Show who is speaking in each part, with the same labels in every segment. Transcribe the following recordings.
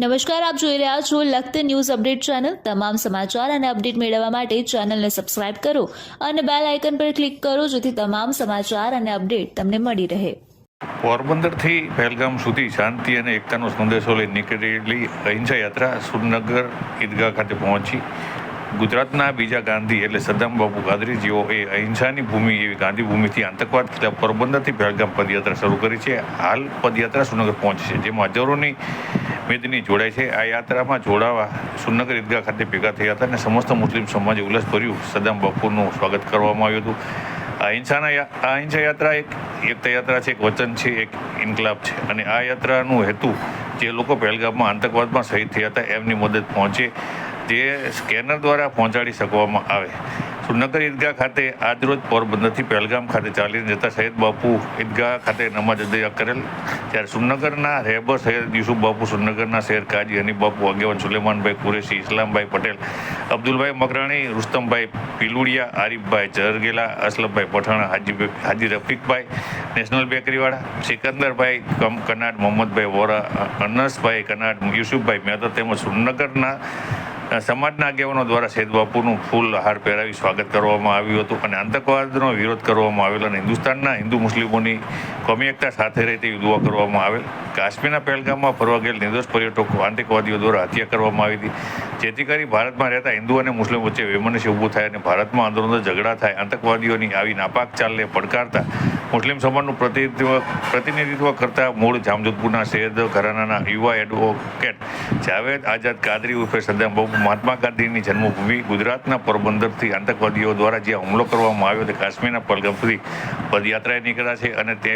Speaker 1: નમસ્કાર, આપ જોઈ રહ્યા છો લખત ન્યૂઝ અપડેટ ચેનલ. તમામ સમાચાર અને અપડેટ મેળવવા માટે ચેનલને સબસ્ક્રાઇબ કરો અને બેલ આઇકન પર ક્લિક કરો જેથી તમામ સમાચાર અને અપડેટ તમને મળી રહે.
Speaker 2: પોરબંદરથી પહેલગામ સુધી શાંતિ અને એકતાનો સંદેશો લઈ નીકળેલી અહિંસા યાત્રા સુરનગર ઈદગાહ ખાતે પહોંચી. ગુજરાતના બીજા ગાંધી એટલે સદ્દામ બાપુ ગાદરી એ અહિંસાની ભૂમિ એવી ગાંધી ભૂમિથી આતંકવાદ પોરબંદરથી પહેલગામ પદયાત્રા શરૂ કરી છે. હાલ પદયાત્રા સુરનગર પહોંચી છે, જેમાં હજારોની મેદની જોડાય છે. આ યાત્રામાં જોડાવા સુનગર ઈદગાહ ખાતે ભેગા થયા હતા અને સમસ્ત મુસ્લિમ સમાજે ઉલ્લાસભર્યું સદામ બાપુનું સ્વાગત કરવામાં આવ્યું હતું. અહિંસાના આ અહિંસા યાત્રા એક એકતા યાત્રા છે, એક વચન છે, એક ઇન્કલાબ છે. અને આ યાત્રાનું હેતુ જે લોકો પહેલગામમાં આતંકવાદમાં શહીદ થયા હતા, એમની મદદ પહોંચે, જે સ્કેનર દ્વારા પહોંચાડી શકવામાં આવે. સુરનગર ઈદગાહ ખાતે આજરોજ પોરબંદરથી પહેલગામ ખાતે ચાલીને જતા સૈયદ બાપુ ઈદગાહ ખાતે નમાજ અદા કરેલ. ત્યારે સુરનગરના રહેબર સૈયદ યુસુફ બાપુ સુરનગરના શહેર કાજી હનીફ બાપુ આગેવાન સુલેમાનભાઈ કુરેશી, ઇસ્લામભાઈ પટેલ, અબ્દુલભાઈ મકરાણી રુસ્તમભાઈ પિલુડિયા, આરીફભાઈ જરગેલા અસલમભાઈ પઠાણા, હાજી હાજી રફીકભાઈ, નેશનલ બેકરીવાળા, સિકંદરભાઈ કમ કનાડ મોહમ્મદભાઈ વોરા અનસભાઈ કનાડ યુસુફભાઈ મહેતા તેમજ સુરનગરના સમાજના આગેવાનો દ્વારા સૈદ બાપુનું ફૂલ હાર પહેરાવી સ્વાગત કરવામાં આવ્યું હતું અને આતંકવાદનો વિરોધ કરવામાં આવેલ અને હિન્દુસ્તાનના હિન્દુ મુસ્લિમોની કોમી એકતા સાથે રહે તેવી દુઆ કરવામાં આવેલ. કાશ્મીરના પહેલગામમાં ફરવા ગયેલ નિર્દોષ પર્યટકો આતંકવાદીઓ દ્વારા હત્યા કરવામાં આવી હતી. જેથી કરી ભારતમાં રહેતા હિન્દુ અને મુસ્લિમ વચ્ચે વૈમનસ્ય ઊભું થાય અને ભારતમાં આંદોલનો ઝઘડા થાય, આતંકવાદીઓની આવી નાપાક ચાલને પડકારતા મુસ્લિમ સમાજનું પ્રતિનિધિત્વ પ્રતિનિધિત્વ કરતા મૂળ જામજોધપુરના સૈયદ ઘરાનાના યુવા એડવોકેટ જાવેદ આઝાદ કાદરી ઉર્ફે સદ્દામ બાબુ મહાત્મા ગાંધીની જન્મભૂમિ ગુજરાતના પોરબંદરથી આતંકવાદીઓ દ્વારા જે હુમલો કરવામાં આવ્યો તે કાશ્મીરના પલગમ સુધી પદયાત્રાએ નીકળ્યા છે અને તે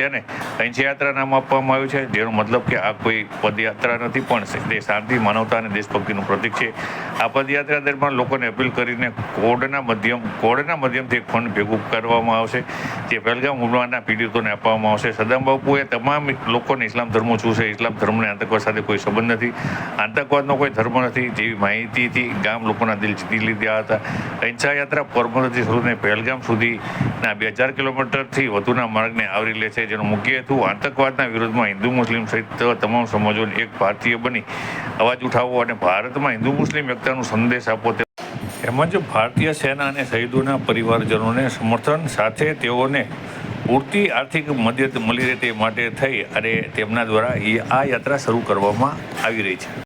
Speaker 2: તેને અહિંસા નામ આપવામાં આવ્યું છે, જેનો મતલબ કે આ કોઈ પદયાત્રા નથી, પણ તે શાંતિ, માનવતા અને દેશભક્તિનું પ્રતીક છે. આ પદયાત્રા દરમિયાન લોકોને અપીલ કરીને કોડના મધ્યમ, કોડના માધ્યમથી એક ફંડ ભેગું કરવામાં આવશે. જે પહેલગામ હુમલાના પીડિતોને આપવામાં આવશે. સદામ બાપુએ તમામ લોકોને ઇસ્લામ ધર્મો શું છે? ઇસ્લામ ધર્મને આતંકવાદ સાથે કોઈ સંબંધ નથી. આતંકવાદનો કોઈ ધર્મ નથી. જેવી માહિતીથી ગામ લોકોના દિલ જીતી લીધા હતા. અહિંસા યાત્રા પોરબંદરથી શરૂ થઈને પહેલગામ સુધીના બે હજાર કિલોમીટરથી વધુના માર્ગને આવરી લે છે. જેનો મુખ્ય હેતુ આતંકવાદના વિરોધમાં હિન્દુ મુસ્લિમ સહિત તમામ સમાજોને એક ભારતીય બની. અવાજ ઉઠાવવો અને ભારતમાં હિન્દુ મુસ્લિમ એકતાનો સંદેશ આપવો તે એમાં જ ભારતીય સેના અને શહીદોના પરિવારજનોને સમર્થન સાથે તેઓને પૂરતી આર્થિક મદદ મળી રહે તે માટે થઈ અને તેમના દ્વારા આ યાત્રા શરૂ કરવામાં આવી રહી છે.